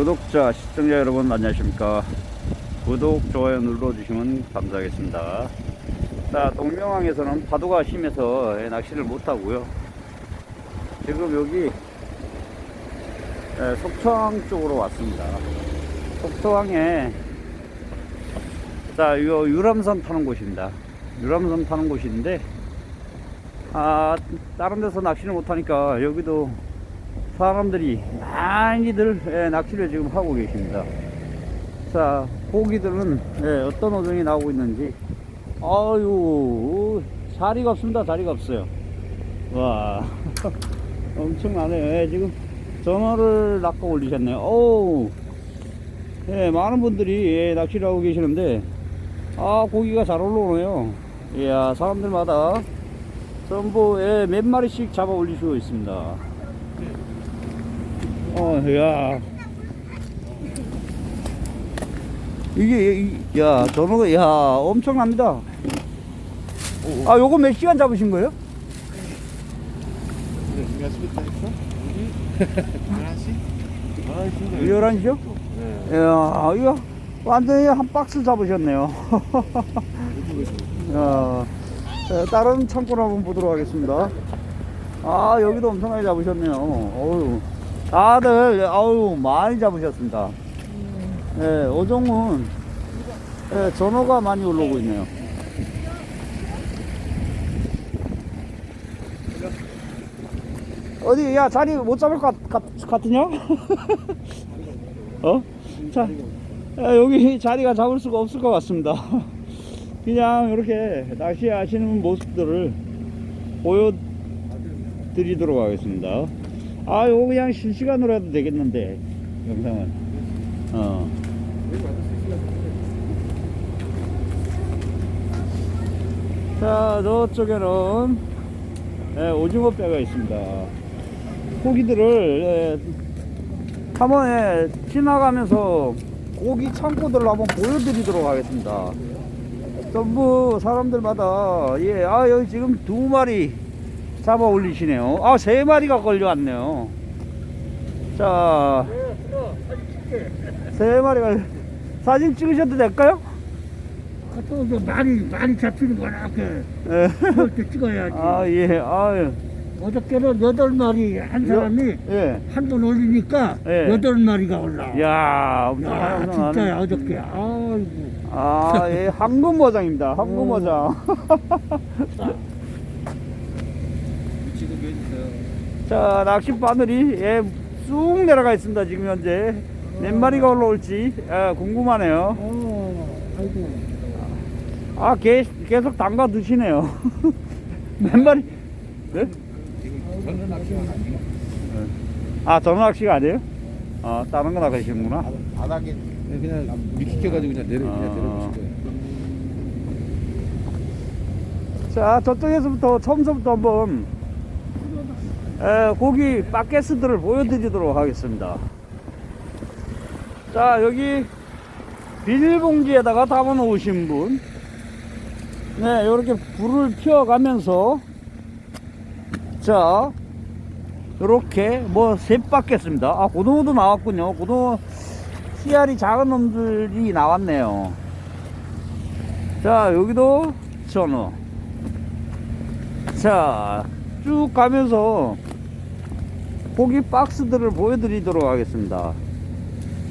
구독자, 시청자 여러분 안녕하십니까. 구독, 좋아요 눌러주시면 감사하겠습니다. 자, 동명항에서는 파도가 심해서 예, 낚시를 못하고요. 지금 여기 예, 속초항 쪽으로 왔습니다. 속초항에 자, 이거 유람선 타는 곳입니다. 유람선 타는 곳인데 아, 다른 데서 낚시를 못하니까 여기도 사람들이 많이들 예, 낚시를 지금 하고 계십니다. 자, 고기들은 예, 어떤 어종이 나오고 있는지 아유 자리가 없습니다. 자리가 없어요. 와 엄청나네. 예, 지금 전어를 낚아 올리셨네요. 오, 예, 많은 분들이 예, 낚시를 하고 계시는데 아 고기가 잘 올라오네요. 이야 사람들마다 전부 예, 몇 마리씩 잡아 올리시고 있습니다. 어, 야. 이게, 이- 야, 전어가, 야, 엄청납니다. 아, 요거 몇 시간 잡으신 거예요? 몇 시부터 했어? 우리 11시? 11시? 11시요? 네. 야, 이거 완전히 한 박스 잡으셨네요. 야, 자, 다른 창고를 한번 보도록 하겠습니다. 아, 여기도 엄청나게 잡으셨네요. 어유 다들, 아유, 많이 잡으셨습니다. 예, 어종은, 예, 전어가 많이 올라오고 있네요. 어디, 야, 자리 못 잡을 것 같으냐? 어? 자, 야, 여기 자리가 잡을 수가 없을 것 같습니다. 그냥 이렇게 낚시 하시는 모습들을 보여드리도록 하겠습니다. 아, 이거 그냥 실시간으로 해도 되겠는데, 영상은. 어. 자, 저쪽에는 예, 오징어 뼈가 있습니다. 고기들을 예, 한번 예, 지나가면서 고기 창고들을 한번 보여드리도록 하겠습니다. 전부 사람들마다 예, 아 여기 지금 두 마리 잡아 올리시네요. 아 세 마리가 걸려왔네요. 자, 세 마리가 사진 찍으셔도 될까요? 또 이제 많이 많이 잡히는 거나 이렇게 예. 그럴 때 찍어야지. 아 예, 아 어저께는 여덟 마리 한 사람이 예. 한 번 올리니까 예. 여덟 마리가 올라. 야, 야. 진짜야 어저께. 아이고. 아, 예, 황금어장입니다. 황금어장. 지금. 자, 낚시 바늘이 예, 쑥 내려가 있습니다. 지금 현재 몇 마리가 올라올지 예, 궁금하네요. 어, 아이고. 아, 계, 계속 담가 드시네요. 몇 마리? 네? 저는 낚시가 아니에요. 아, 전어 낚시가 아니에요? 아, 다른 거 낚으시는구나. 바닥에 그냥 미키켜가지고 그냥 내려 아. 그냥 내려보실 거예요. 자, 저쪽에서부터 처음서부터 한번 에, 고기 바켓스들을 보여드리도록 하겠습니다. 자, 여기 비닐봉지에다가 담아 놓으신 분. 네, 이렇게 불을 피워가면서 자, 이렇게 뭐 셋 바겠습니다. 아, 고등어도 나왔군요. 고등어 씨알이 작은 놈들이 나왔네요. 자, 여기도 전어. 자, 쭉 가면서 고기 박스들을 보여드리도록 하겠습니다.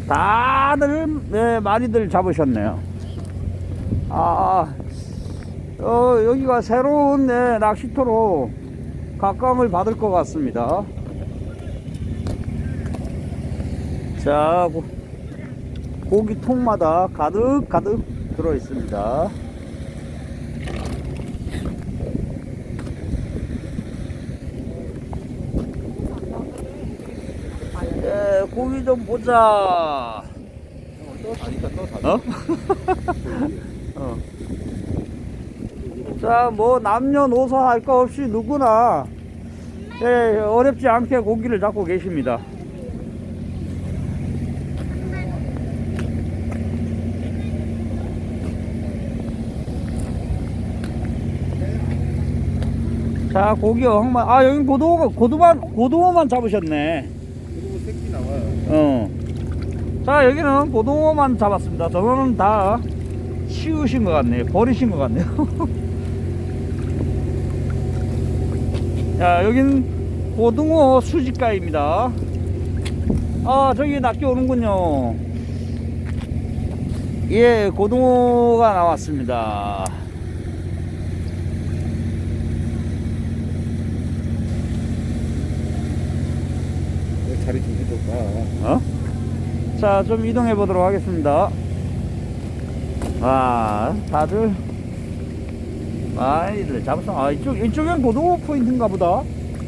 다들 네, 많이들 잡으셨네요. 아, 어, 여기가 새로운 네, 낚시터로 각광을 받을 것 같습니다. 자, 고, 고기 통마다 가득 가득 들어 있습니다. 예, 고기 좀 보자. 아니까 또 다. 어? 어. 자, 뭐 남녀노소 할 거 없이 누구나 예, 어렵지 않게 고기를 잡고 계십니다. 자, 고기 어항만, 아, 여기 고등어, 고등어만, 고등어만 잡으셨네. 어. 자 여기는 고등어만 잡았습니다. 저거는 다 치우신 것 같네요. 버리신 것 같네요. 자 여기는 고등어 수집가입니다. 아 저기 낚시 오는군요. 예 고등어가 나왔습니다. 내 자리 좀. 어? 자, 좀 이동해 보도록 하겠습니다. 아, 다들 많이들 잡았어. 아, 이쪽 이쪽엔 고등어 포인트인가 보다.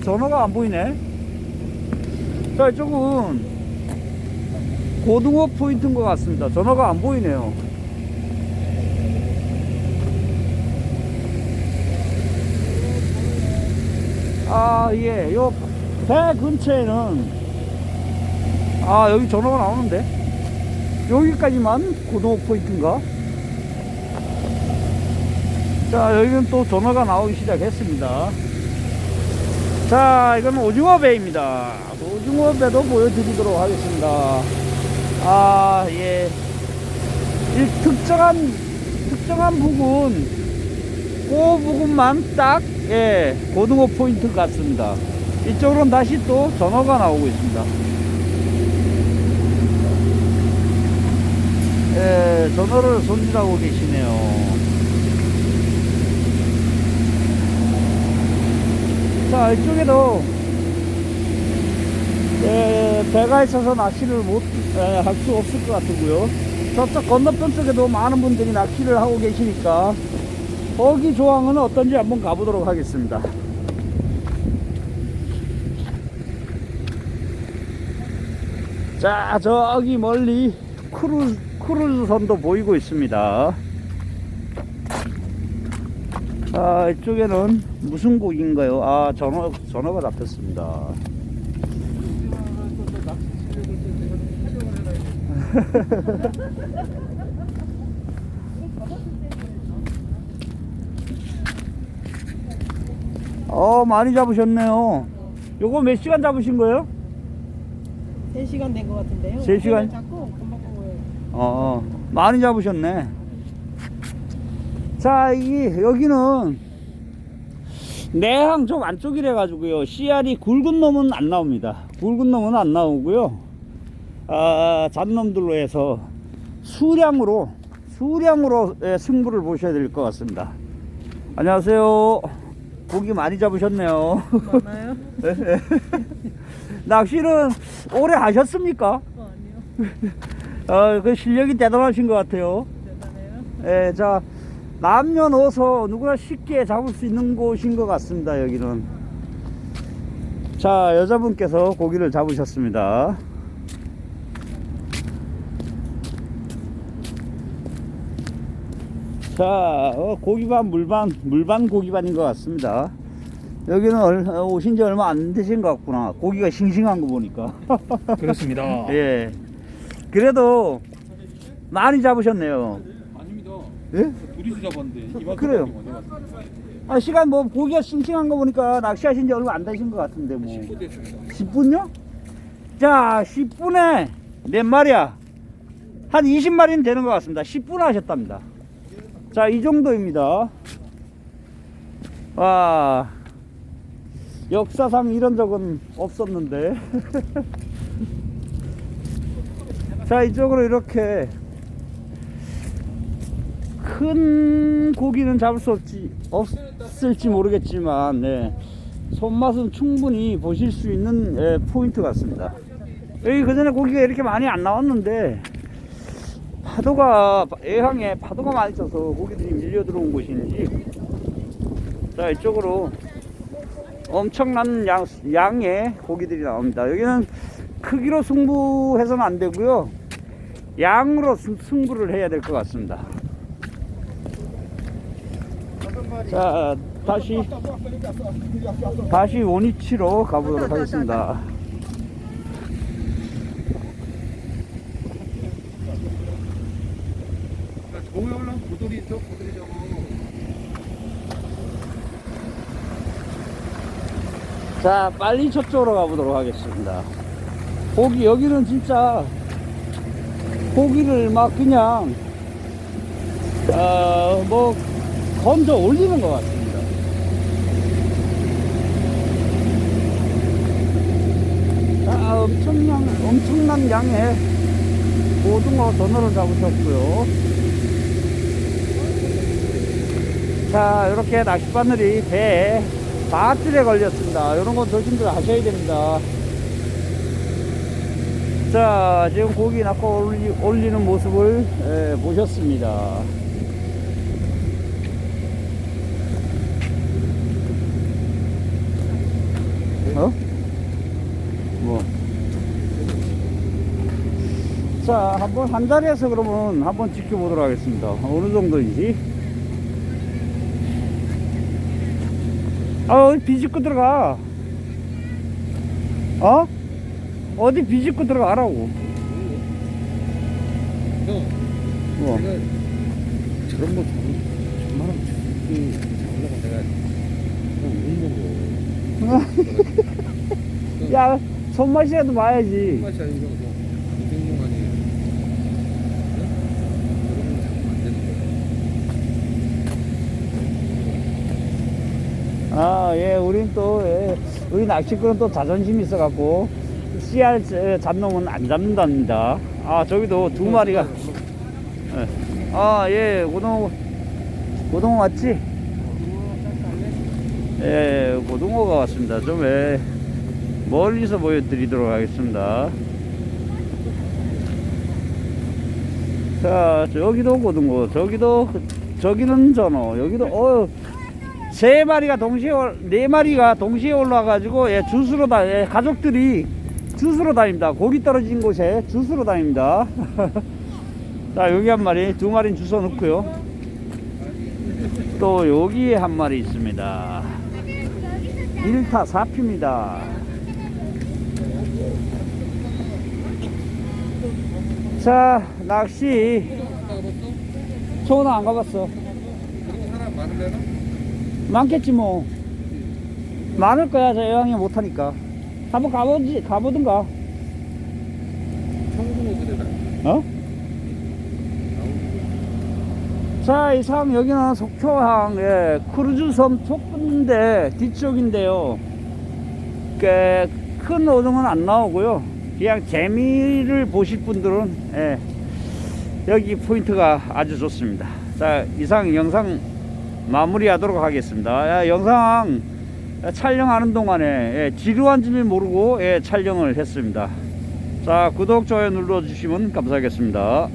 전화가 안 보이네. 자, 이쪽은 고등어 포인트인 것 같습니다. 전화가 안 보이네요. 아, 예, 요 배 근처에는 아 여기 전화가 나오는데? 여기까지만 고등어 포인트인가? 자 여기는 또 전화가 나오기 시작했습니다. 자 이건 오징어 배입니다. 오징어 배도 보여드리도록 하겠습니다. 아예. 특정한 특정한 부분 그 부분만 딱 예, 고등어 포인트 같습니다. 이쪽으로는 다시 또 전화가 나오고 있습니다 예, 전어를 손질하고 계시네요. 자, 이쪽에도 예, 배가 있어서 낚시를 못, 할 수 없을 것 같고요. 저쪽 건너편 쪽에도 많은 분들이 낚시를 하고 계시니까 거기 조항은 어떤지 한번 가보도록 하겠습니다. 자, 저기 멀리 크루, 크루즈선도 보이고 있습니다. 아, 이쪽에는 무슨 고기인가요? 아, 전어, 전어가 잡혔습니다. 어, 많이 잡으셨네요. 요거 몇 시간 잡으신 거예요? 3시간 된 것 같은데요. 세 시간? 먹어요. 어, 많이 잡으셨네. 자, 이, 여기는 내항 좀 안쪽이래 가지고요. 씨알이 굵은 놈은 안 나옵니다. 굵은 놈은 안 나오고요. 아, 잔놈들로 해서 수량으로, 수량으로 예, 승부를 보셔야 될 것 같습니다. 안녕하세요. 고기 많이 잡으셨네요. 많아요? 낚시는 오래 하셨습니까? 어, 아니요. 어, 그 실력이 대단하신 것 같아요. 대단해요. 예, 자, 남녀노소 누구나 쉽게 잡을 수 있는 곳인 것 같습니다, 여기는. 자, 여자분께서 고기를 잡으셨습니다. 자, 어, 고기반, 물반, 물반 고기반인 것 같습니다. 여기는 얼- 어, 오신 지 얼마 안 되신 것 같구나. 고기가 싱싱한 거 보니까. 그렇습니다. 예. 그래도 많이 잡으셨네요. 아닙니다. 예? 둘이서 잡았는데 이만 그래요. 아, 시간 뭐 고기가 싱싱한 거 보니까 낚시하신 지 얼마 안 되신 것 같은데 뭐. 10분 됐습니다. 10분요? 자, 10분에 몇 마리야? 한 20마리는 되는 것 같습니다. 10분 하셨답니다. 자, 이 정도입니다. 와, 역사상 이런 적은 없었는데. 자, 이쪽으로 이렇게 큰 고기는 잡을 수 없지, 없을지 모르겠지만, 네. 손맛은 충분히 보실 수 있는 예, 포인트 같습니다. 여기 그 전에 고기가 이렇게 많이 안 나왔는데 파도가 예항에 파도가 많이 쳐서 고기들이 밀려 들어온 곳인지 자 이쪽으로 엄청난 양, 양의 고기들이 나옵니다. 여기는 크기로 승부해서는 안 되고요. 양으로 승, 승부를 해야 될 것 같습니다. 자 다시 다시 원위치로 가보도록 하겠습니다. 거기 올라 고돌이 있어? 고돌이 저거. 자, 빨리 저쪽으로 가보도록 하겠습니다. 고기, 여기는 진짜 고기를 막 그냥 어, 뭐 건져 올리는 것 같습니다. 자, 엄청난 엄청난 양의 고등어 전어를 잡으셨고요. 자, 이렇게 낚싯바늘이 배에 바줄에 걸렸습니다. 이런 건 조심들 하셔야 됩니다. 자, 지금 고기 낚아 올리, 올리는 모습을 예, 보셨습니다. 어? 뭐? 자, 한번 한 자리에서 그러면 한번 지켜보도록 하겠습니다. 어느 정도인지. 아, 비집고 들어가. 어? 어디 비집고 들어가라고. 형, 뭐. 내가 저런 거 저만한 죽기 잡으려고 내가 그냥 못 먹어. 야, 손맛이라도 봐야지. 맛이 아니고 이 잡으면 안 되는 거야. 아, 예, 우린 또, 예, 우리 낚시꾼은 또 자존심이 있어갖고, 씨알 에, 잡놈은 안 잡는답니다. 아, 저기도 두 마리가, 예. 아, 예, 고등어, 고등어 맞지? 예, 고등어가 왔습니다. 좀, 예, 멀리서 보여드리도록 하겠습니다. 자, 저기도 고등어, 저기도, 저기는 전어, 여기도, 어, 세 마리가 동시에 올- 네 마리가 동시에 올라와가지고 예, 주스로 다 예, 가족들이 주스로 다닙니다. 고기 떨어진 곳에 주스로 다닙니다. 자 여기 한 마리, 두 마리는 주워 넣고요. 또 여기에 한 마리 있습니다. 1타 4피입니다. 자 낚시? 초는 안 가봤어. 많겠지 뭐 많을 거야 저 여왕이 못하니까 한번 가보지 가보든가. 어? 자 이상 여기는 속초항 예, 크루즈섬 촉근대 뒤쪽인데요. 꽤 큰 오등은 안 나오고요. 그냥 재미를 보실 분들은 예, 여기 포인트가 아주 좋습니다. 자 이상 영상 마무리하도록 하겠습니다. 야, 영상 촬영하는 동안에 예, 지루한 줄 모르고 예, 촬영을 했습니다. 자 구독 좋아요 눌러주시면 감사하겠습니다